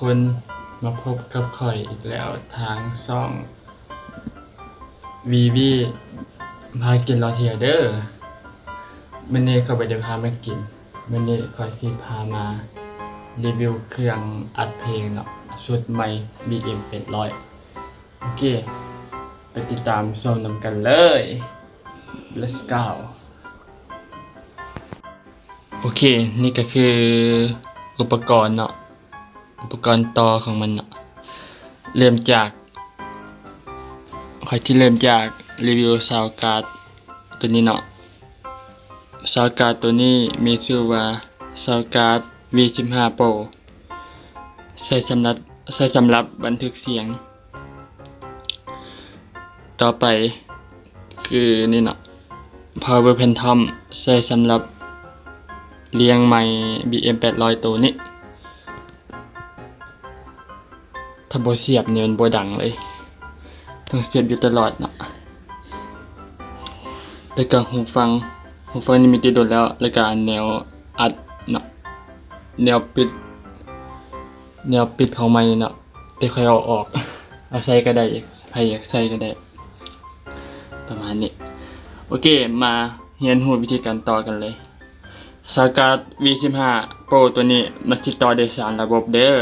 คนมาพบกับข่อยอีกแล้วทางช่องวีวีพากินรอเทียเดอร์มันนี้ก็ไปเดี๋ยวพามากินมันนี้ข่อยสิพามา รีวิวเครื่องอัดเพลงเนาะสุดใหม่ BM เป็นร้อยโอเค ไปติดตามชมนำกันเลย let's go โอเค นี่ก็คืออุปกรณ์เนาะ อุปกรณ์ต่อของมันเนาะเริ่มจากใคอยที่เริ่มจากรีวิวซาวการ์ดตัวนี้เนาะซาวการ์ดตัวนี้มีชื่อว่าซาวการ์ด V15 Pro ใช้สำหรับใช้สำหรับบันทึกเสียง ต่อไปคือนี่เนาะ Power Phantom ใช้สำหรับเรียงไมค์ BM 800 ตัวนี้ ถ้าบเสียบเนี่ยมันบดังเลย ต้องเสียบอยู่ตลอดนะแล้วก็หูฟัง หูฟังนี่มีติดโดนแล้ว แล้วก็แนวอัดเนาะแนวปิด แนวปิดของไม้เนาะแต่ค่อยเอาออก เอาใส่ก็ได้ใครอยากใส่ก็ได้ ประมาณนี้ โอเค มาเรียนหูวิธีการต่อกันเลยสากาด V15 Pro ตัวนี้มันสิดต่อได้สามระบบเด้อ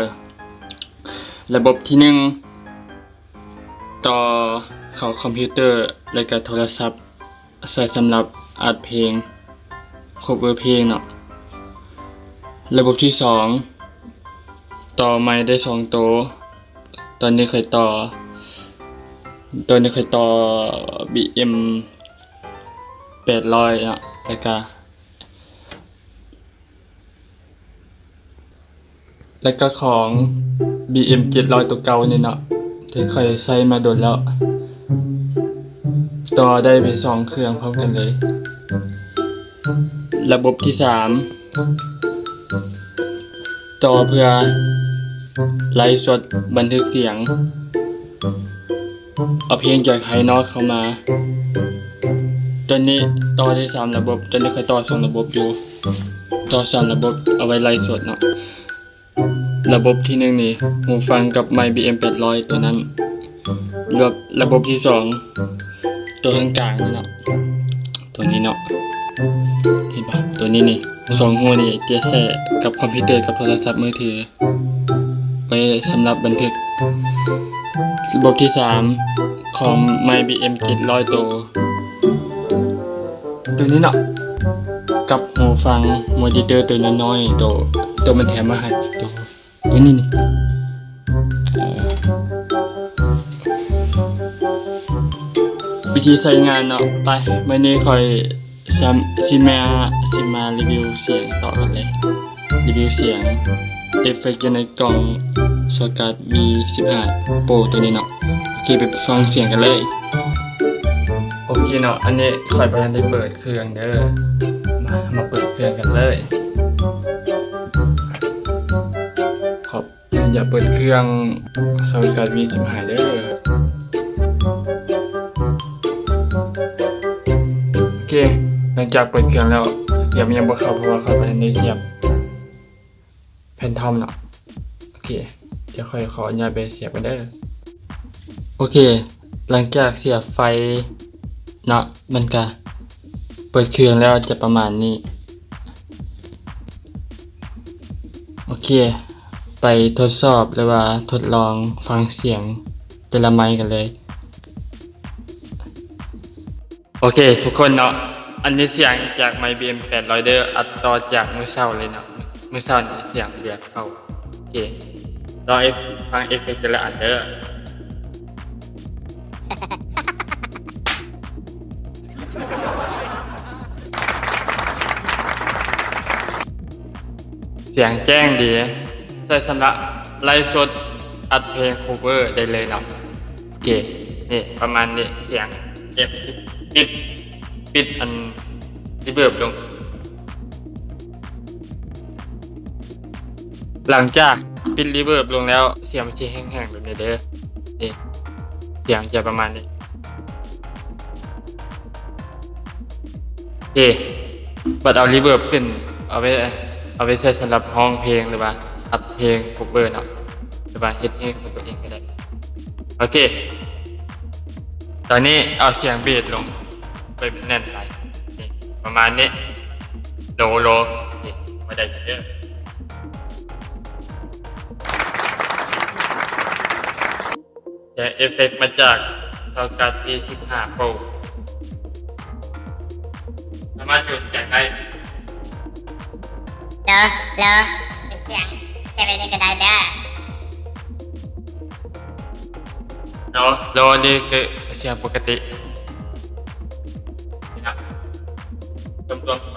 ระบบที่หนึ่งต่อเข้าคอมพิวเตอร์และก็โทรศัพท์ใช้สำหรับอัดเพลง cover เพลงเนาะระบบที่สองต่อไม้ได้สองตัวตอนนี้เคยต่อ ตอนนี้เคยต่อ BM 800อะแล้วก็แล้วก็ของ BM 700 ตัวเก่านี่เนาะที่เคยใช้มาโดนแล้ว ต่อได้ไปสองเครื่องพร้อมกันเลย ระบบที่สามต่อเพื่อไลฟ์สดบันทึกเสียง เอาเพลงจากภายนอกเข้ามาตอนนี้ต่อได้สามระบบตอนนี้เคยต่อสองระบบอยู่ ต่อสามระบบเอาไว้ไล่สดเนาะ ระบบที่หนึ่งนี่หูฟังกับไมค์ BM 800 ตัวนั้นรวบระบบที่สองตัวข้างกลางนี่เนาะตัวนี้เนาะเห็นปะตัวนี้นี่สองหัวนี่เจแสกับคอมพิวเตอร์กับโทรศัพท์มือถือไว้สำหรับบันทึก ระบบที่สามของ My BM 700 ตัวตัวนี้เนาะกับหูฟังมอนิเตอร์ตัวน้อยๆตัวตัวมันแถมมาให้ตัว ตัวนี้นี่เอ่อวิธีใช้งานเนาะไปวันนี้คอยซิมซิมาซิมารีวิวเสียงต่อกันเลย รีวิวเสียงเอฟเฟกต์อยู่ในกล่องสกัด V15 Pro ตัวนี้เนาะโอเคไปฟังเสียงกันเลย โอเคเนาะอันนี้คอยประธานได้เปิดเครื่องเด้อมามาเปิดเครื่องกันเลย อย่าเปิดเครื่องสวิตการ์ดวีสิบหายเด้อโอเค หลังจากเปิดเครื่องแล้วเสียบยังบ่เข้าเพราะว่าเขาประธานได้เสียบแผ่นทอมเนาะโอเคเดี๋ยวค่อยขออนุญาตไปเสียบกันเด้อโอเค หลังจากเสียบไฟเนาะมันก็เปิดเครื่องแล้วจะประมาณนี้ โอเค ไปทดสอบหรือว่าทดลองฟังเสียงแต่ละไมค์กันเลย โอเค ทุกคนเนาะอันนี้เสียงจากไมค์ BM 800เดอร์อัดต่อจากมือเศร้าเลยเนาะมือเศร้านี่เสียงเรียกเข้าโอเครอเอฟฟังเอฟเฟกต์แต่ละอันเด้อเสียงแจ้งดี ใช้สำหรับไลฟ์สดอัดเพลง cover ได้เลยเนาะโอเคนี่ประมาณนี้เสียงเก็บปิดปิดอันที่เบิร์บลง หลังจากปิดรีเวิร์บลงแล้วเสียงมันจะแห้งๆแบบนี้เด้อนี่เสียงจะประมาณนี้โอเคบัดเอารีเวิร์บขึ้นเอาไว้เอาไว้ใช้สำหรับห้องเพลงหรือว่า อัดเพลง cover เนาะหรือว่าเฮ็ดเพลงของตัวเองก็ได้โอเค ตอนนี้เอาเสียงเบสลงไปแน่นไปนี่ประมาณนี้โลโลมาได้เยอะแต่เอฟเฟกต์มาจากเท่ากับที่15 Pro สามารถหยุดจากได้เลอเลอเนเสียง จะไปนี่ก็ได้เ